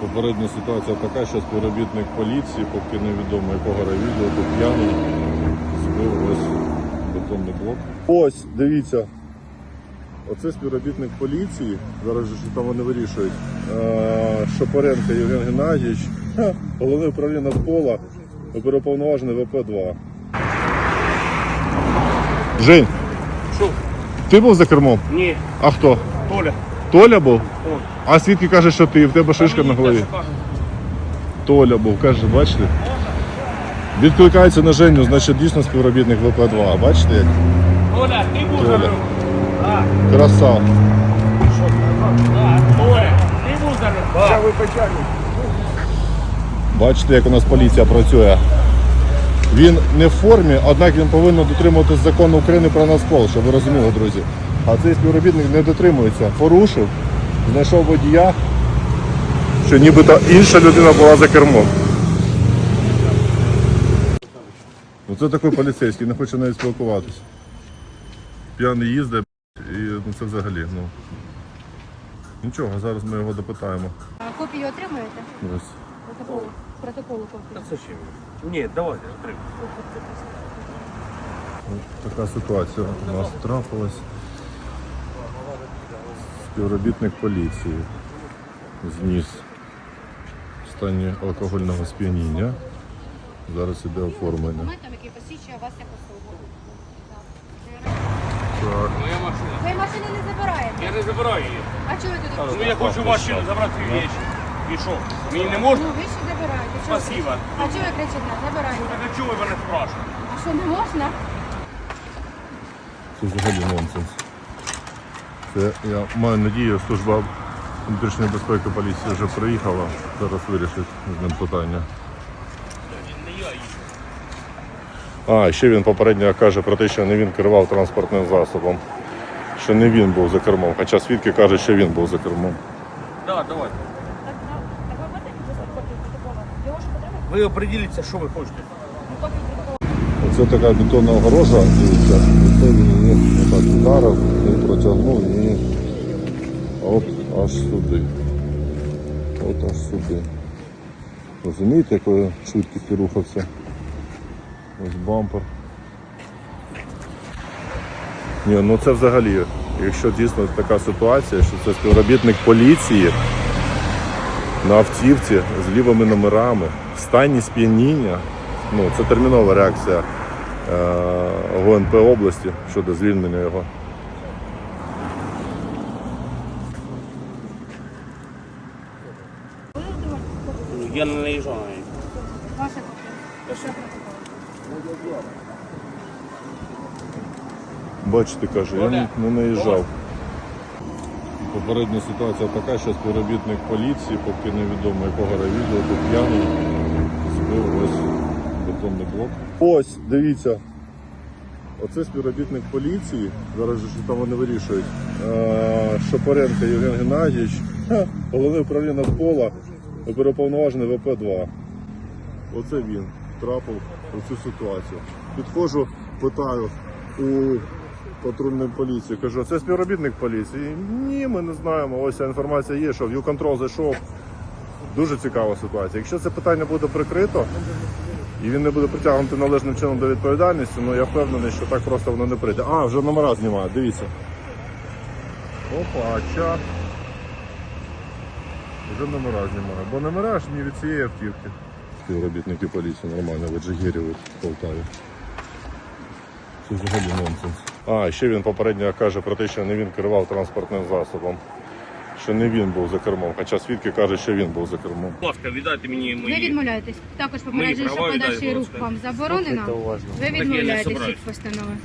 Попередня ситуація така, що співробітник поліції, поки невідомо якого райвідділу, п'яний, збив ось бетонний блок. Ось, дивіться. Оце співробітник поліції, зараз же що там вони вирішують. Е, Шопоренко Євген Геннадійович, головне управління Нацпола, оперуповноважений ВП-2. Жень, Що? ти був за кермом? Ні, А хто? Толя. Толя був? А свідки каже, що ти, в тебе шишка на голові. Толя був, каже, бачите? Відкликається на Женю, значить дійсно співробітник ВП-2. Бачите як? Толя, ти був Толя. Так. Краса. Толя, ти був за рулем? Бачите, як у нас поліція працює. Він не в формі, однак він повинен дотримуватись закону України про Нацпол, щоб ви розуміли, друзі. А цей співробітник не дотримується. Порушив, знайшов водія, що нібито інша людина була за кермом. Оце такий поліцейський, не хоче навіть спілкуватися. П'яний їздить і ну, це взагалі. Ну. Нічого, зараз ми його допитаємо. А Копію отримуєте? Ось. Протоколу. Протоколу копію. Зачем? Ні, давай, отримай. Ось Така ситуація у нас трапилась. Співробітник поліції зніс в стані алкогольного сп'яніння. Зараз іде оформлення. Який посвідчує вас як особу. Так. Моя машина. Ви машини не забираєте. Я не забираю її. А чого ви тут? Ну я хочу машину забрати речі. І що? Мені не можна? Ну ви ще забираєте. Чого ви Спасибо. кричите? А чого ви кричите? Забираєте. Так а чого ви мене спрашуєте? А що не можна? Це взагалі нонсенс. Це я маю надію, служба внутрішньої безпеки поліції вже приїхала. Зараз вирішить з ним питання. А, ще він попередньо каже про те, що не він керував транспортним засобом. Що не він був за кермом. Хоча свідки кажуть, що він був за кермом. Так, давай. Так, так ви определіться, що ви хочете. Оце така бетонна огорожа, дивіться, і це він її отак вдарив, він протягнув і от аж сюди. От аж сюди. Розумієте, якою швидкістю рухався? Ось бампер. Ні, ну це взагалі, якщо дійсно така ситуація, що це співробітник поліції на автівці з лівими номерами, в стані сп'яніння, ну це термінова реакція ГУНП області щодо звільнення його. Я не наїжджав на неї. Ваша копія. Що протокол? Бачите, каже, я не, не наїжджав. Попередня ситуація така, що співробітник поліції, поки невідомо якого райвідділу, тут п'яний, збив ось бетонний блок. Ось, дивіться. Оце співробітник поліції, зараз же там вони вирішують. Е, Шопоренко Євген Геннадійович, головне управління Нацпола, оперуповноважений ВП-2. Оце він трапив у цю ситуацію. Підходжу, питаю у патрульної поліції, кажу, це співробітник поліції. Ні, ми не знаємо. Ось ця інформація є, що в Юконтрол зайшов. Дуже цікава ситуація. Якщо це питання буде прикрито і він не буде притягнути належним чином до відповідальності, ну я впевнений, що так просто воно не прийде. А, вже номера знімають, дивіться. Опа, чат. Вже номера знімаю. Бо номера ж не від цієї автівки. Співробітники поліції нормально в Еджигірі в Полтаві. Це взагалі нонсенс. А, ще він попередньо каже про те, що не він керував транспортним засобом. Що не він був за кермом. Хоча свідки кажуть, що він був за кермом. Будь ласка, віддайте мені Ви мої. відмовляєтесь. Також попереджую, що права подальший рух вам заборонено. Ви я не відмовляєтесь собираюсь. від постанови.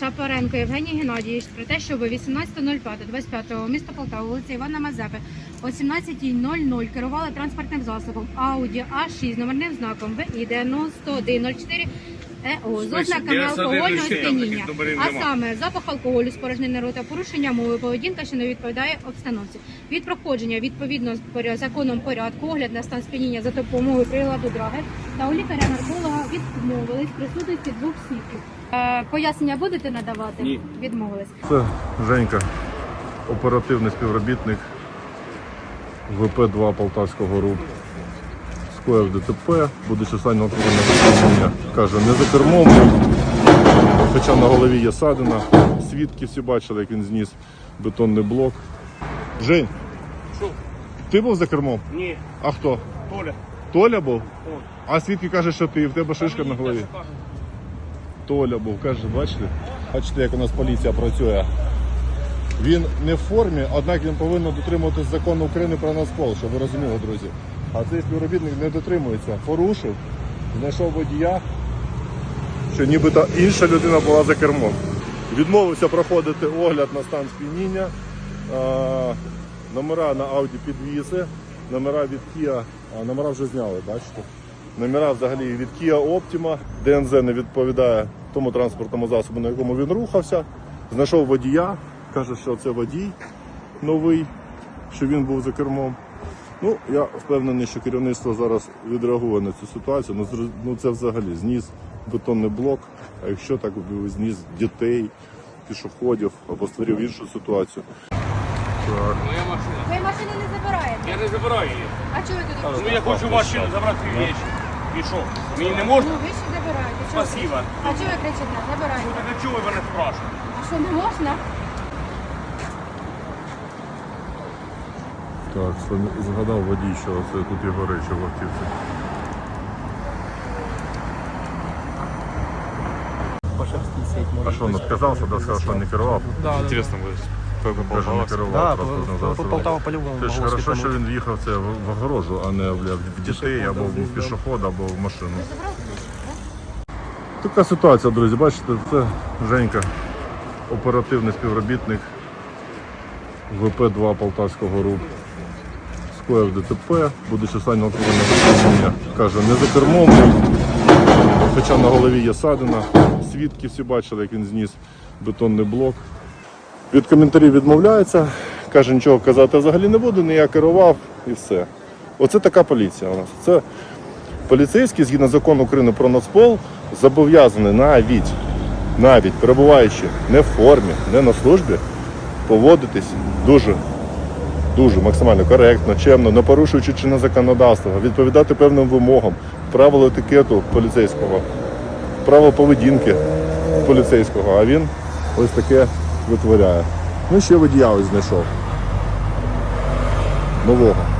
Шапаренко Євгеній Геннадійович про те, що ви 18.05.25 міста Полтава, вулиця Івана Мазепи о 17.00 керували транспортним засобом Audi A6 з номерним знаком ВІ 9104 ЕО з ознаками алкогольного сп'яніння, а саме запах алкоголю, спорожнений рота, порушення мови, поведінка, що не відповідає обстановці. Від проходження відповідно з законом порядку, огляд на стан сп'яніння за допомогою приладу драгер та у лікаря-нарколога відмовились присутності двох свідків. Е, пояснення будете надавати? Ні. Відмовились. Це Женька, оперативний співробітник ВП-2 Полтавського РУП. Скоїв ДТП, будучи останнього алкогольного каже, не за кермом, хоча на голові є садина. Свідки всі бачили, як він зніс бетонний блок. Жень, Що? ти був за кермом? Ні, А хто? Толя. Толя був? Толя. А свідки каже, що ти, в тебе шишка на голові. Толя був, каже, бачите? Бачите, як у нас поліція працює. Він не в формі, однак він повинен дотримуватись закону України про Нацпол, щоб ви розуміли, друзі. А цей співробітник не дотримується. Порушив, знайшов водія, що нібито інша людина була за кермом. Відмовився проходити огляд на стан сп'яніння. Номера на Audi підвіси, номера від Kia, номера вже зняли, бачите? Номера взагалі від Kia Optima, ДНЗ не відповідає тому транспортному засобу, на якому він рухався. Знайшов водія, каже, що це водій новий, що він був за кермом. Ну, я впевнений, що керівництво зараз відреагує на цю ситуацію. Ну, ну це взагалі зніс бетонний блок. А якщо так зніс дітей, пішоходів або створив іншу ситуацію. Так. Моя машина. Ви машини не забираєте. Я не забираю її. А чого ви туди? Ну я хочу машину забрати речі. Що? Мені не можна? Ну ви ще забираєте. Спасибо. А чого ви кричите? Забирайте. Ну так а чого ви мене спрашуєте? А що не можна? Так, згадав водій, що це тут його речі в автівці. А що, не сказався, да, сказав, що не керував? Да, да. Интересно будет. Каже, не керував Да, транспортним по- по- засобом. Полтава по-любому Це ж хорошо, що він в'їхав це в в огорожу, а не бля, в дітей або в пішоход, або в машину. Така ситуація, друзі. Бачите, це Женька, оперативний співробітник ВП-2 Полтавського РУП. Скоїв ДТП, будучи останнього алкогольного випадення, каже, не за кермом, хоча на голові є садина. Свідки всі бачили, як він зніс бетонний блок. Від коментарів відмовляється, каже, нічого казати взагалі не буду, не я керував і все. Оце така поліція у нас. Це поліцейський, згідно закону України про Нацпол, зобов'язаний навіть, навіть перебуваючи не в формі, не на службі, поводитись дуже, дуже максимально коректно, чемно, не порушуючи чинне законодавство, відповідати певним вимогам, правил етикету поліцейського, правил поведінки поліцейського, а він ось таке витворяє. Ну, ще водія ось знайшов. Нового.